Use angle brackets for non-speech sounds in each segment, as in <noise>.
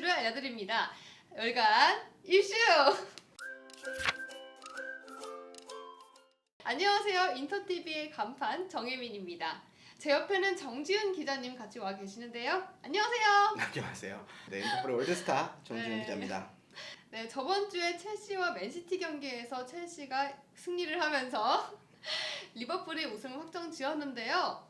이슈를 알려드립니다. 월간 이슈! 안녕하세요. 인터TV의 간판 정혜민입니다. 제 옆에는 정지훈 기자님 같이 와 계시는데요. 안녕하세요. 안녕하세요. 네, 인터폴의 월드스타 정지훈 네. 기자입니다. 네, 저번 주에 첼시와 맨시티 경기에서 첼시가 승리를 하면서 <laughs> 리버풀이 우승을 확정 지었는데요.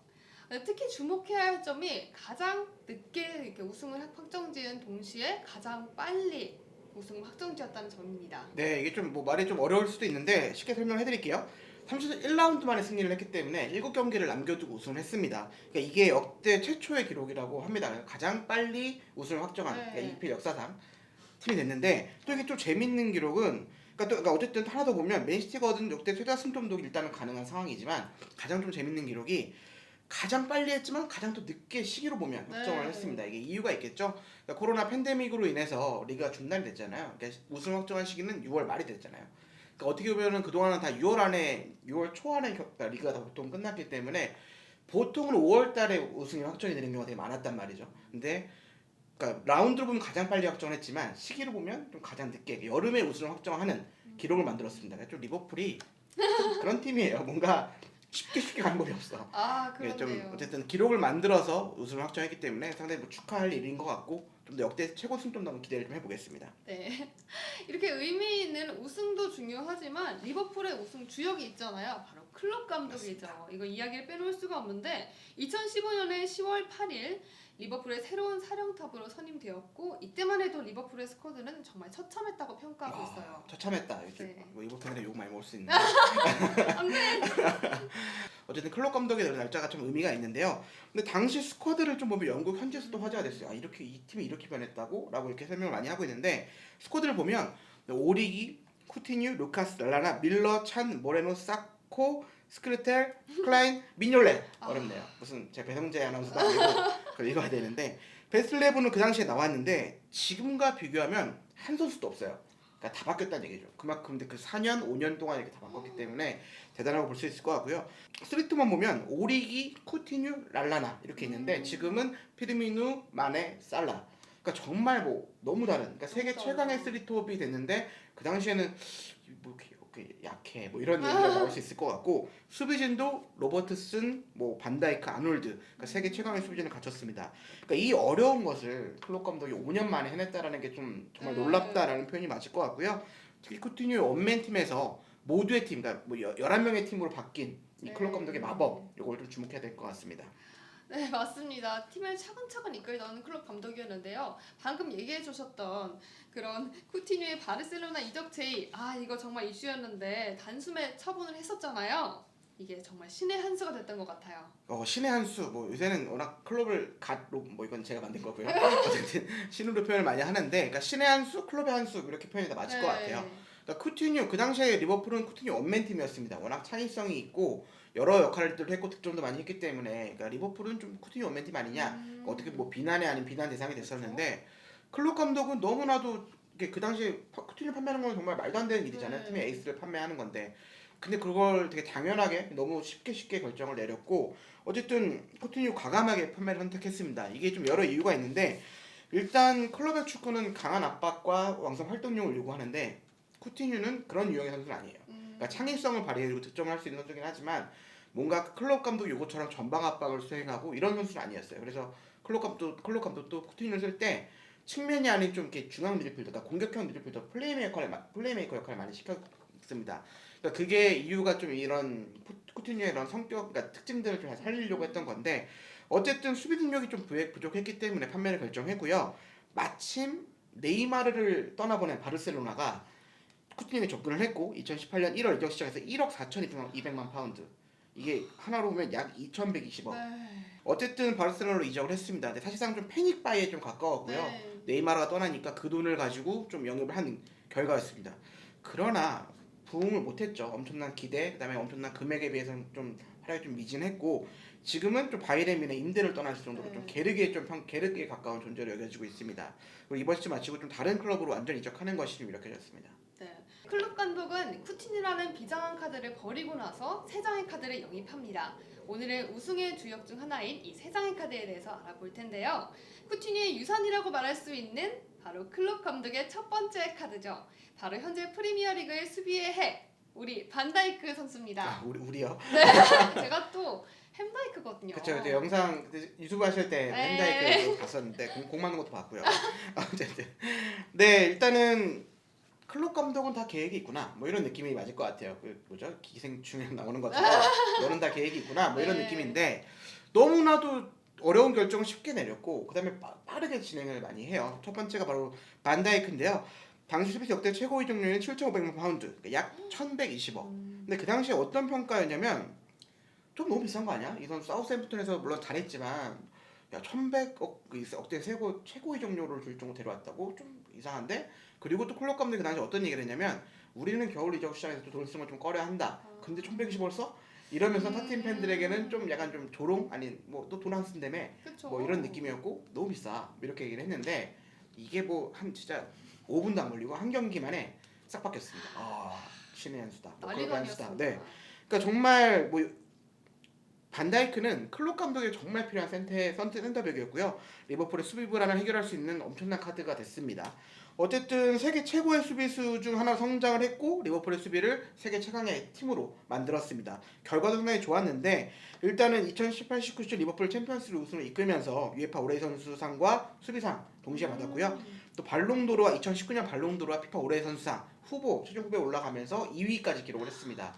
네, 특히 주목해야 할 점이 가장 늦게 이렇게 우승을 확정 지은 동시에 가장 빨리 우승을 확정 지었다는 점입니다. 네, 이게 좀 뭐 말이 좀 어려울 수도 있는데 쉽게 설명해 드릴게요. 31라운드 만에 승리를 했기 때문에 7경기를 남겨두고 우승을 했습니다. 그러니까 이게 역대 최초의 기록이라고 합니다. 가장 빨리 우승을 확정한 네. 그러니까 EPL 역사상 팀이 됐는데 또 이게 좀 재밌는 기록은 그러니까, 또, 그러니까 어쨌든 하나 더 보면 맨시티가 얻은 역대 최다 승점도 일단은 가능한 상황이지만 가장 좀 재밌는 기록이 가장 빨리 했지만 가장 또 늦게 시기로 보면 확정을 네. 했습니다. 이게 이유가 있겠죠. 그러니까 코로나 팬데믹으로 인해서 리그가 중단이 됐잖아요. 그러니까 우승 확정한 시기는 6월 말이 됐잖아요. 그러니까 어떻게 보면은 그동안은 다 6월 안에 6월 초 안에 겨- 그러니까 리그가 다 보통 끝났기 때문에 보통은 5월 달에 우승이 확정이 되는 경우가 되게 많았단 말이죠. 근데 그러니까 라운드로 보면 가장 빨리 확정을 했지만 시기로 보면 좀 가장 늦게 여름에 우승을 확정하는 기록을 만들었습니다. 그러니까 좀 리버풀이 좀 <laughs> 그런 팀이에요. 뭔가 쉽게 쉽게 가는 법이 없어. 아, 예, 그런데요. 좀 어쨌든 기록을 만들어서 우승을 확정했기 때문에 상당히 뭐 축하할 일인 것 같고 좀 더 역대 최고 승점도 한번 기대를 좀 해보겠습니다. 네. <laughs> 이렇게 의미 있는 우승도 중요하지만 리버풀의 우승 주역이 있잖아요. 바로 클럽 감독이죠. 이거 이야기를 빼놓을 수가 없는데 2015년에 10월 8일 리버풀의 새로운 사령탑으로 선임되었고 이때만 해도 리버풀의 스쿼드는 정말 처참했다고 평가하고 있어요. 처참했다. 요즘 네. 뭐 이번 팬들이 욕 많이 먹을 수 안돼. <laughs> <laughs> 어쨌든 클럽 감독의 날짜가 좀 의미가 있는데요. 근데 당시 스쿼드를 좀 보면 영국 현지에서도 화제가 됐어요. 아 이렇게 이 팀이 이렇게 변했다고?라고 이렇게 설명을 많이 하고 있는데 스쿼드를 보면 오리기, 쿠티뉴, 루카스, 랄라나, 밀러, 찬, 모레노, 사코, 스크르텔, 클라인, 미뇰레 어렵네요. 무슨 제 배성재 아나운서도 아니고 그걸 읽어야 되는데 11은 그 당시에 나왔는데 지금과 비교하면 한 선수도 없어요. 그러니까 다 바뀌었다는 얘기죠. 그만큼 근데 그 4년, 5년 동안 이렇게 다 바꿨기 때문에 대단하고 볼 수 있을 것 같고요. 스리트만 보면 오리기, 쿠티뉴, 랄라나 이렇게 있는데 음. 지금은 피르미누, 마네, 살라. 그러니까 정말 뭐 너무 다른. 그러니까 세계 너무 최강의. 스리톱이 됐는데 그 당시에는 약해 뭐 이런 얘기가 나올 수 있을 것 같고 수비진도 로버트슨, 뭐 반다이크, 아놀드 그러니까 세계 최강의 수비진을 갖췄습니다. 그러니까 이 어려운 것을 클롭 감독이 5년 만에 해냈다라는 게 좀 정말 네. 놀랍다라는 표현이 맞을 것 같고요. 특히 쿠티뉴의 원맨 팀에서 모두의 팀, 그러니까 뭐 11명의 팀으로 바뀐 이 네. 클롭 감독의 마법 이걸 좀 주목해야 될 것 같습니다. 네 맞습니다. 팀을 차근차근 이끌던 클럽 감독이었는데요. 방금 얘기해 주셨던 그런 쿠티뉴의 바르셀로나 이적 제의 아 이거 정말 이슈였는데 단숨에 처분을 했었잖아요. 이게 정말 신의 한 수가 됐던 것 같아요. 어, 신의 한 수, 뭐 요새는 워낙 클럽을 갓로 뭐 이건 제가 만든 거고요. <laughs> 어쨌든 신으로 표현을 많이 하는데, 그러니까 신의 한 수, 클럽의 한 수 이렇게 표현이 다 맞을 것 네. 같아요. 그러니까 쿠티뉴 그 당시에 리버풀은 쿠티뉴 원맨 팀이었습니다. 워낙 창의성이 있고 여러 역할들을 했고 득점도 많이 했기 때문에, 그러니까 리버풀은 좀 쿠티뉴 원맨 팀 아니냐, 음. 어떻게 뭐 비난이 아닌 비난 대상이 됐었는데, 클럽 감독은 너무나도 이게 그 당시에 파- 쿠티뉴 판매하는 건 정말 말도 안 되는 일이잖아요. 네. 팀의 에이스를 판매하는 건데. 근데 그걸 되게 당연하게 너무 쉽게 쉽게 결정을 내렸고 어쨌든 코티뉴 과감하게 판매를 선택했습니다. 이게 좀 여러 이유가 있는데 일단 클럽의 축구는 강한 압박과 왕성 활동력을 요구하는데 쿠티뉴는 그런 유형의 선수는 아니에요. 음, 그러니까 창의성을 발휘해주고 득점을 할 수 있는 선수긴 하지만 뭔가 클럽 감독 요구처럼 전방 압박을 수행하고 이런 선수는 아니었어요. 그래서 클럽 감독 클럽 감독도 쿠티뉴를 쓸 때 측면이 아닌 좀 이렇게 중앙 미드필더, 그러니까 공격형 미드필더 플레이메이커 역할을 마- 플레이메이커 역할을 많이 시켰습니다. 그러니까 그게 이유가 좀 이런 쿠- 쿠티뉴의 이런 성격, 그러니까 특징들을 좀 살리려고 했던 건데 어쨌든 수비 능력이 좀 부족했기 때문에 판매를 결정했고요. 마침 네이마르를 떠나보낸 바르셀로나가 쿠티뉴에 접근을 했고 2018년 1월 이적 시장에서 1억 4,200만 파운드 이게 하나로 보면 약 2,120억. 네. 어쨌든 바르셀로나로 이적을 했습니다. 근데 사실상 좀 패닉 바이에 좀 가까웠고요. 네. 네이마르가 떠나니까 그 돈을 가지고 좀 영입을 한 결과였습니다. 그러나 부응을 못했죠. 엄청난 기대, 그다음에 엄청난 금액에 비해서는 좀 활약이 좀 미진했고 지금은 좀 바이레민의 임대를 떠날 정도로 네. 좀 게르기에 좀 평, 게르기에 가까운 존재로 여겨지고 있습니다. 그리고 이번 시즌 마치고 좀 다른 클럽으로 완전 이적하는 것이 좀 이렇게졌습니다. 네. 클럽 감독은 쿠틴이라는 비장한 카드를 버리고 나서 세 장의 카드를 영입합니다. 오늘은 우승의 주역 중 하나인 이 세 장의 카드에 대해서 알아볼 텐데요. 쿠틴의 유산이라고 말할 수 있는 바로 클럽 감독의 첫 번째 카드죠. 바로 현재 프리미어리그의 수비의 핵 우리 반다이크 선수입니다. 아, 우리 우리요. <laughs> 제가 또 햄다이크거든요. 그쵸 그때 영상 그때 유튜브 하실 때 네. 펜다이크 봤었는데 공, 공 맞는 것도 봤고요. <laughs> 어쨌든 네 일단은 클럽 감독은 다 계획이 있구나 뭐 이런 느낌이 맞을 것 같아요. 그 뭐죠 기생충에 나오는 것처럼 <laughs> 너는 다 계획이 있구나 뭐 이런 네. 느낌인데 너무나도 어려운 결정을 쉽게 내렸고 그다음에 빠, 빠르게 진행을 많이 해요. 첫 번째가 바로 반다이크인데요. 당시 수비수 역대 최고 이적료는 7,500만 파운드, 그러니까 약 1,120억. 음, 근데 그 당시에 어떤 평가였냐면 좀 너무 비싼 거 아니야? 이 선수 사우스햄프턴에서 물론 잘했지만 야 1100억 그 억대 최고 최고 이적료를 줄 정도 데려왔다고 좀 이상한데 그리고 또 클럽 감독이 그 당시 어떤 얘기를 했냐면 우리는 겨울 이적 시장에서 돈 쓰는 걸 좀 꺼려 한다. 근데 1120억 써? 이러면서 음. 타팀 팬들에게는 좀 약간 좀 조롱 아니 뭐또 돈 안 쓴다며. 뭐 이런 느낌이었고 너무 비싸 뭐 이렇게 얘기를 했는데 이게 뭐 한 진짜 5분도 안 걸리고 한 경기만에 싹 바뀌었습니다. 아 신의 한 수다. 뭐 그럴 한 수다. 네. 그러니까 정말 뭐 반다이크는 클롭 감독에 정말 필요한 센터 센터 센터백이었고요. 리버풀의 수비 불안을 해결할 수 있는 엄청난 카드가 됐습니다. 어쨌든 세계 최고의 수비수 중 하나 성장을 했고 리버풀의 수비를 세계 최강의 팀으로 만들었습니다. 결과도 상당히 좋았는데 일단은 2018-19 리버풀 챔피언스리그 우승을 이끌면서 UEFA 올해의 선수상과 수비상 동시에 받았고요. 음. 또 발롱도르와 2019년 발롱도르와 피파 올해의 선수상 후보 최종 후보에 올라가면서 2위까지 기록을 했습니다.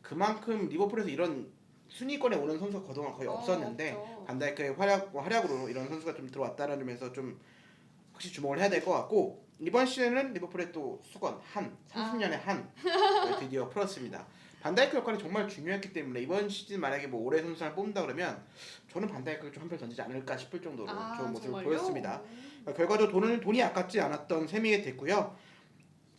그만큼 리버풀에서 이런 순위권에 오는 선수가 그동안 거의 어, 없었는데 없죠. 반다이크의 활약 활약으로 이런 선수가 좀 들어왔다는 점에서 좀 확실히 주목을 해야 될 것 같고 이번 시즌은 리버풀의 또 수건 한 30년의 한 드디어 풀었습니다. 반다이크 역할이 정말 중요했기 때문에 이번 시즌 만약에 뭐 올해 선수를 뽑는다 그러면 저는 반다이크를 좀한편 던지지 않을까 싶을 정도로 아, 좋은 모습을 정말요? 보였습니다. 음. 결과적으로 돈은 돈이 아깝지 않았던 셈이 됐고요.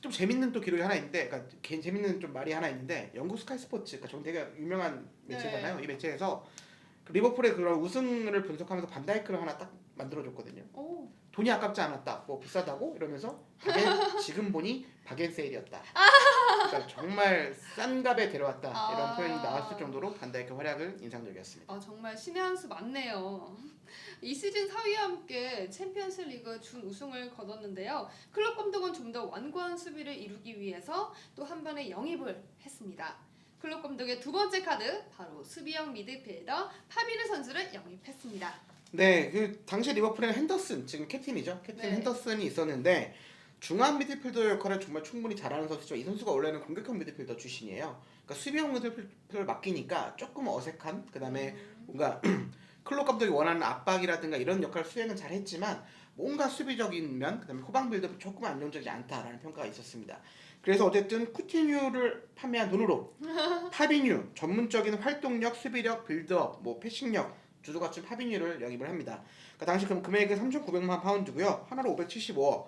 좀 재밌는 또 기록이 하나 있는데, 그러니까 개, 재밌는 좀 말이 하나 있는데 영국 스카이 스포츠, 그러니까 좀 되게 유명한 매체잖아요. 네. 이 매체에서 그 리버풀의 그런 우승을 분석하면서 반다이크를 하나 딱 만들어줬거든요. 오. 돈이 아깝지 않았다, 뭐 비싸다고 이러면서 바겐, <laughs> 지금 보니 바겐 세일이었다. <laughs> 그러니까 정말 싼 값에 데려왔다 이런 아. 표현이 나왔을 정도로 반다이크 활약은 인상적이었습니다. 아 정말 신의 한 수 많네요. 이 시즌 4위와 함께 챔피언스 리그 준 우승을 거뒀는데요. 클럽 감독은 좀 더 완고한 수비를 이루기 위해서 또 한 번의 영입을 했습니다. 클럽 감독의 두 번째 카드 바로 수비형 미드필더 파비르 선수를 영입했습니다. 네, 그 당시 리버풀에는 핸더슨 지금 캡틴이죠. 캡틴 네. 핸더슨이 있었는데 중앙 미드필더 역할을 정말 충분히 잘하는 선수죠. 이 선수가 원래는 공격형 미드필더 출신이에요. 그러니까 수비형 미드필더를 맡기니까 조금 어색한 그다음에 음, 뭔가 <clears throat> 클롭 감독이 원하는 압박이라든가 이런 역할 수행은 잘했지만 뭔가 수비적인 면 그다음에 후방 빌드업 조금 안정적이지 않다라는 평가가 있었습니다. 그래서 어쨌든 쿠티뉴를 판매한 돈으로 <laughs> 파비뉴 전문적인 활동력, 수비력, 빌드업, 뭐 패싱력 주도 갖춘 파비뉴를 영입을 합니다. 그러니까 당시 그 금액은 3,900만 파운드고요. 하나로 575억.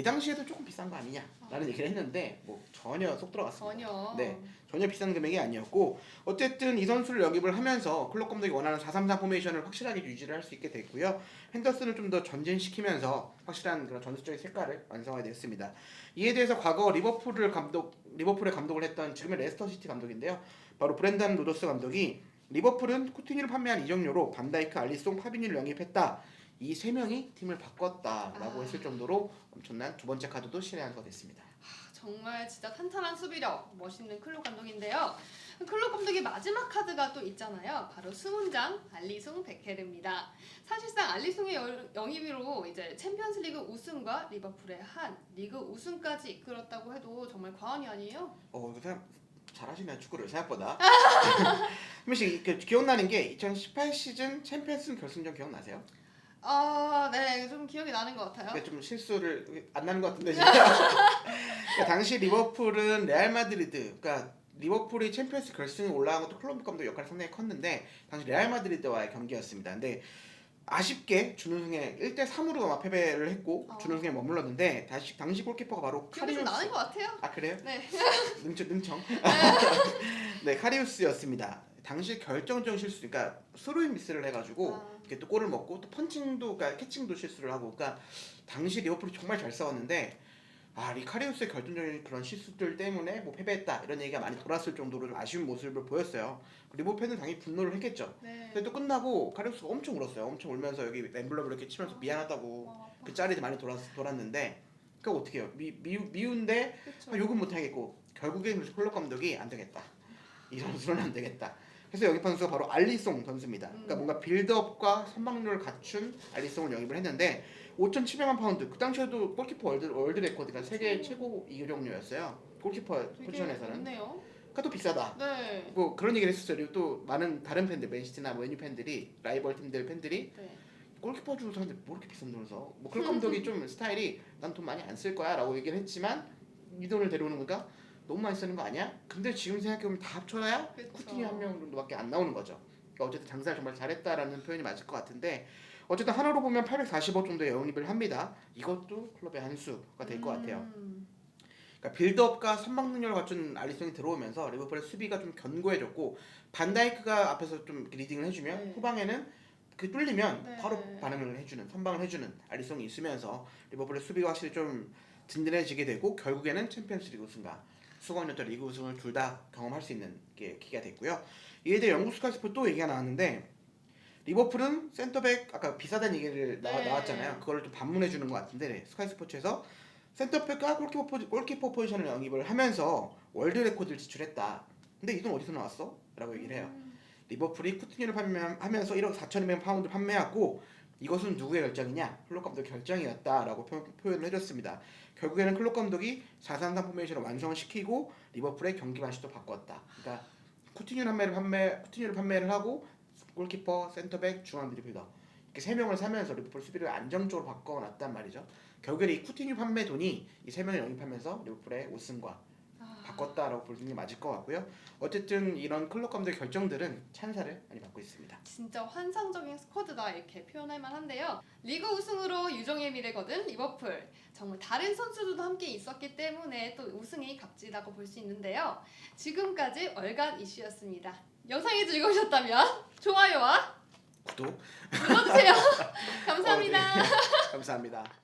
이 당시에도 조금 비싼 거 아니냐라는 얘기를 했는데 뭐 전혀 속 들어갔습니다. 전혀. 네. 전혀 비싼 금액이 아니었고 어쨌든 이 선수를 영입을 하면서 클럽 감독이 원하는 433 포메이션을 확실하게 유지를 할 수 있게 됐고요. 핸더슨을 좀 더 전진시키면서 확실한 그런 전술적인 색깔을 완성하게 됐습니다. 이에 대해서 과거 리버풀을 감독 리버풀의 감독을 했던 지금의 레스터 시티 감독인데요. 바로 브렌단 로더스 감독이 리버풀은 쿠티뉴를 판매한 이적료로 반다이크, 알리송, 파비뉴를 영입했다. 이 세 명이 팀을 바꿨다라고 아. 했을 정도로 엄청난 두 번째 카드도 신의 한 수가 됐습니다. 정말 진짜 탄탄한 수비력 멋있는 클럽 감독인데요. 클럽 감독의 마지막 카드가 또 있잖아요. 바로 수문장 알리송 베케르입니다. 사실상 알리송의 여- 영입으로 이제 챔피언스리그 우승과 리버풀의 한 리그 우승까지 이끌었다고 해도 정말 과언이 아니에요. 어, 그 생각 잘하시네요 축구를 생각보다. <laughs> <laughs> 한 번씩 그 기억나는 게 2018 시즌 챔피언스 결승전 기억나세요? 아, 네, 좀 기억이 나는 것 같아요. 좀 실수를 안 나는 것 같은데 진짜. 그러니까 당시 리버풀은 레알 마드리드, 그러니까 리버풀이 챔피언스 결승에 올라간 것도 클럽 감독 역할이 상당히 컸는데 당시 레알 마드리드와의 경기였습니다. 근데 아쉽게 준우승에 1대 3으로 아마 패배를 했고 어. 준우승에 머물렀는데 다시 당시 골키퍼가 바로 기억이 좀 카리우스. 나는 것 같아요. 아 그래요? 네. <laughs> 능청 능청. 네 <laughs> 카리우스였습니다. 당시 결정적 실수, 그러니까 스루인 미스를 해가지고 아. 이렇게 또 골을 먹고 또 펀칭도, 그러니까 캐칭도 실수를 하고, 그러니까 당시 리버풀이 정말 잘 싸웠는데 아 리카리우스의 결정적인 그런 실수들 때문에 뭐 패배했다 이런 얘기가 많이 돌았을 정도로 좀 아쉬운 모습을 보였어요. 리버 팬은 당연히 분노를 했겠죠. 네. 근데 또 끝나고 카리우스가 엄청 울었어요. 엄청 울면서 여기 엠블럼을 이렇게 치면서 미안하다고 와, 그 짤이 많이 돌았, 돌았는데 그거 어떻게 해요? 미, 미, 미운데. 아, 욕은 못 하겠고 결국엔 홀로 감독이 안 되겠다. 이 선수는 안 되겠다. 그래서 영입한 선수가 바로 알리송 선수입니다. 그러니까 음. 뭔가 빌드업과 선방률을 갖춘 알리송을 영입을 했는데 5,700만 파운드 그 당시에도 골키퍼 월드, 월드 레코드가 세계 최고 이용료였어요. 골키퍼 포지션에서는 좋네요. 그러니까 또 비싸다. 네. 뭐 그런 얘기를 했었어요. 그리고 또 많은 다른 팬들, 맨시티나 맨유 팬들이 라이벌 팀들 팬들이 네. 골키퍼 주고 사는데 뭐 이렇게 비싼 돈을 써? 뭐 클럽 감독이 <laughs> 좀 스타일이 난 돈 많이 안 쓸 거야라고 얘기를 했지만 이 돈을 데려오는 거니까 너무 많이 쓰는 거 아니야? 근데 지금 생각해보면 다 합쳐야 그쵸. 쿠티니 한 명 정도밖에 안 나오는 거죠. 그러니까 어쨌든 장사를 정말 잘했다라는 표현이 맞을 것 같은데 어쨌든 하나로 보면 845 정도의 영입을 합니다. 이것도 클럽의 한 수가 될 것 같아요. 음. 그러니까 빌드업과 선방 능력을 갖춘 알리송이 들어오면서 리버풀의 수비가 좀 견고해졌고 반다이크가 앞에서 좀 리딩을 해주면 네. 후방에는 그 뚫리면 네. 바로 반응을 해주는 선방을 해주는 알리송이 있으면서 리버풀의 수비가 확실히 좀 든든해지게 되고 결국에는 챔피언스리그 우승과 수건이었던 리그 우승을 둘 다 경험할 수 있는 게 기가 됐고요. 이에 대해 영국 스카이스포 또 얘기가 나왔는데 리버풀은 센터백 아까 비싸다는 얘기를 나, 네. 나왔잖아요. 그걸 좀 반문해 주는 것 같은데 스카이스포츠에서 센터백과 골키퍼, 포지, 골키퍼 포지션을 영입을 하면서 월드 레코드를 지출했다. 근데 이 돈 어디서 나왔어? 라고 얘기를 해요. 음. 리버풀이 쿠티뉴를 판매하면서 1억 4천이면 파운드 판매했고 이것은 누구의 결정이냐? 클롭 감독 결정이었다라고 표, 표현을 해줬습니다. 결국에는 클롭 감독이 433 포메이션을 완성시키고 리버풀의 경기 방식도 바꿨다. 그러니까 쿠티뉴 판매를 판매 쿠티뉴를 판매를 하고 골키퍼, 센터백, 중앙 미드필더 이렇게 세 명을 사면서 리버풀 수비를 안정적으로 바꿔놨단 말이죠. 결국에 이 쿠티뉴 판매 돈이 이 세 명을 영입하면서 리버풀의 우승과 아. 바꿨다라고 보는 게 맞을 것 같고요. 어쨌든 이런 클럽 감독의 결정들은 찬사를 많이 받고 있습니다. 진짜 환상적인 스쿼드다 이렇게 표현할 만한데요. 리그 우승으로 유종의 미래거든 리버풀. 정말 다른 선수들도 함께 있었기 때문에 또 우승이 값지다고 볼 수 있는데요. 지금까지 월간 이슈였습니다. 영상이 즐거우셨다면 좋아요와 구독 눌러주세요. <laughs> 감사합니다. <laughs> 감사합니다.